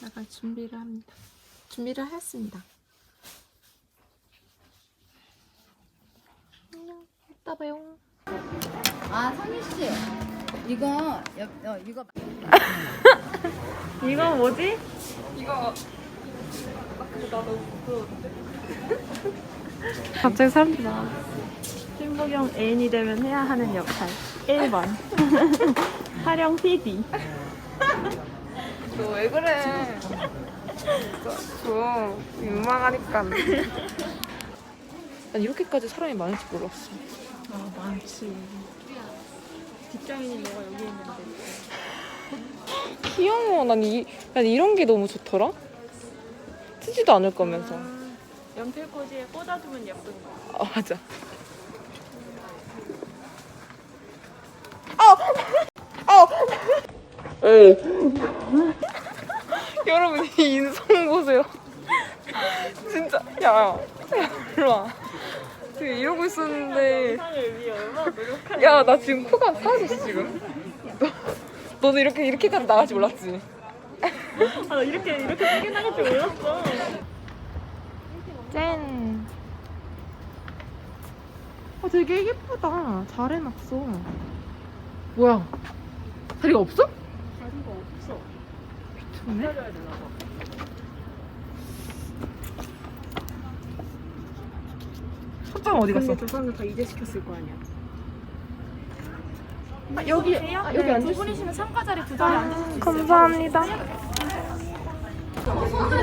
나갈 준비를 합니다. 준비를 하였습니다. 안녕. 이따 봐요. 아 상희 씨 이거 여, 어, 이거 이거 뭐지? 갑자기 사람들이 나와. 신보경 애인이 되면 해야 하는 역할 1번 하령 PD 너 왜 그래? 저 민망하니까. 난 이렇게까지 사람이 많을 줄 몰랐어. 아 많지 뒷장인이 너가 여기 있는데 귀여워. 난, 이, 난 이런 게 너무 좋더라. 쓰지도 않을 거면서. 연필꽂이에 꽂아두면 예쁜 거 아, 맞아. 아! 아! 여러분, 이 인성 보세요. 진짜, 야, 야, 일로 와. 지금 이러고 있었는데. 야, 나 지금 코가 사라졌어, 지금. 너, 너도 이렇게, 이렇게까지 나갈지 몰랐지? 아, 나 이렇게 이렇게 크게 나갈 줄 몰랐어 짠. 아, 되게 예쁘다. 잘 해놨어. 뭐야? 다리가 없어? 다리가 없어 되나 봐 첫장 어디 갔어? 근데 저 사람들 다 이제 시켰을 거 아니야 아, 여기, 아, 여기 앉을 수 있어. 분이시면 상가 자리 두 자리 앉으실 수 있어요 감사합니다.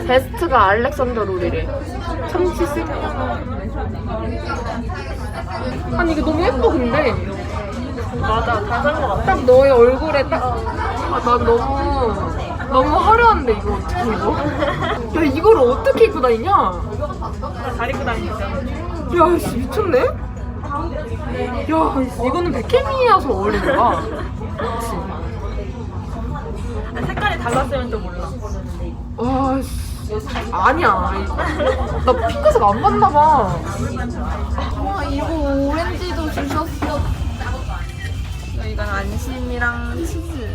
베스트가 알렉산더 롤이래. 참치 스 아니 이게 너무 예뻐 근데. 맞아 다 산 거 같아 딱 너의 얼굴에 딱. 아, 난 너무 너무 화려한데 이거 어떻게 입어? 야 이거를 어떻게 입고 다니냐? 잘 입고 다니죠 야, 씨, 미쳤네? 야, 이거는 백혜민이라서 어울리는 거야. 색깔이 달랐으면 또 몰라 와, 씨. 아니야. 나 핑크색 안 봤나 봐. 와 이거 오렌지도 주셨어 이건 안심이랑 치즈.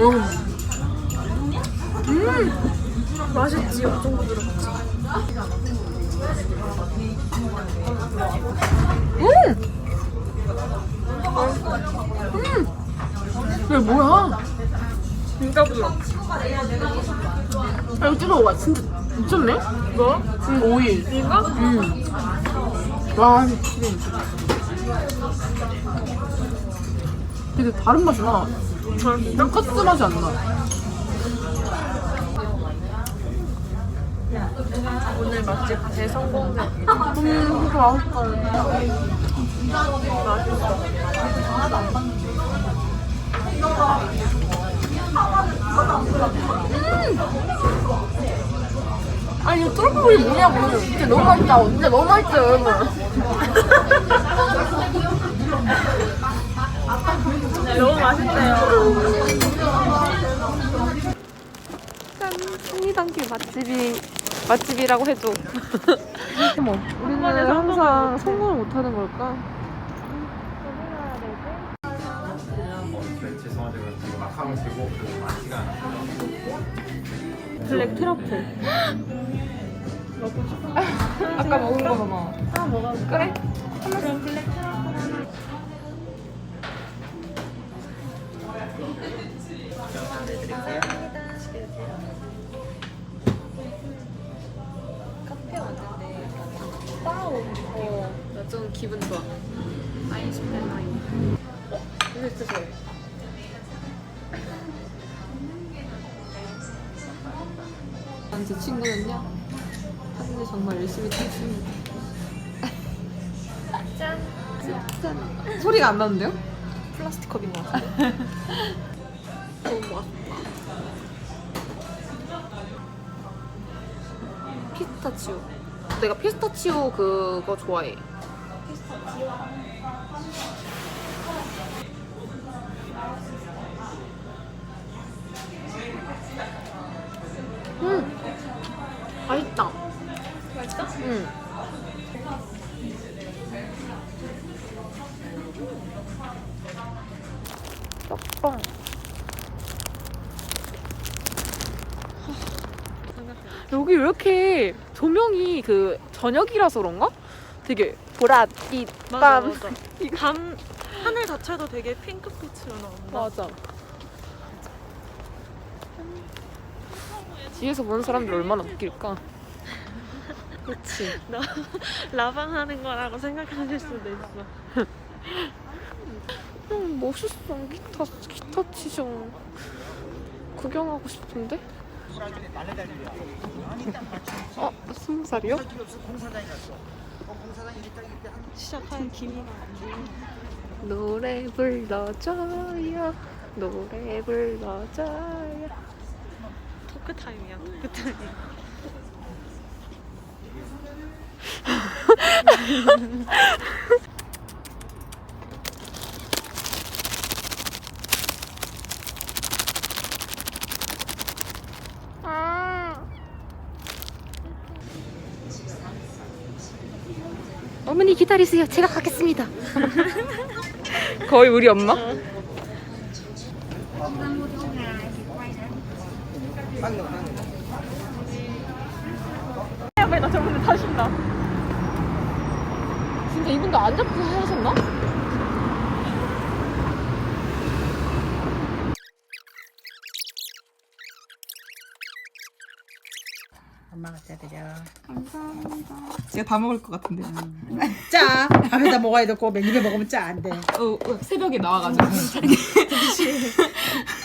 응. 맛있지 엄청 부드럽지 이게 뭐야? 진짜 부드럽지 아, 이거 찍어봐. 진짜 미쳤네? 이거? 응, 오일. 이거? 응. 와, 미치네. 되게 다른 맛이 나. 돈까스 맛이 안 나. 오늘 맛집 대성공적 음, 진짜 맛있다. 아니 쫄보이 뭐냐고. 진짜 너무 맛있다. 진짜 너무 맛있어요 여러분 너무 맛있대요 짠 한리단길 맛집이 맛집이라고 해줘 어머 우리는 항상 성공을 못하는 걸까? 죄송하지만 막 하면 되고 그래서 많지가 않아. 블랙 트러플. 아까 먹은 거잖아 아 먹어 그래? 그럼 블랙 트러플 나 좀 기분 좋아 아인슈타인 와인 어? 이거 진짜 좋아해 제 친구는요 하는데 정말 열심히 탔습니다 짠! 짠! 소리가 안 나는데요? 플라스틱 컵인 것 같은데 너무 맛있다 피스타치오 내가 피스타치오 그거 좋아해. 음 맛있다. 맛있어? 응. 떡빵. 아, 여기 왜 이렇게 조명이 그 저녁이라서 그런가? 되게 보랏빛 맞아 밤. 맞아. 밤 하늘 자체도 되게 핑크빛으로 나온다. 맞아. 뒤에서 보는 사람들 얼마나 웃길까? 그렇지. 라방 하는 거라고 생각하실 수도 있어. 음, 멋있어. 기타 기타 치셔. 구경하고 싶은데? 어, 스무 살이요? 시작할 기미가 노래 불러줘요. 노래 불러줘요. 토크 타임이야. 토크 타임. 어머니 기다리세요. 제가 가겠습니다. 거의 우리 엄마? 나 저번에 타신다. 진짜 이분도 안 잡고 하셨나? 엄마가 짜드려. 제가 다 먹을 것 같은데. 짜! 밥에다 먹어야 되고 맨 입에 먹으면 짜 안 돼. 어, 새벽에 나와가지고.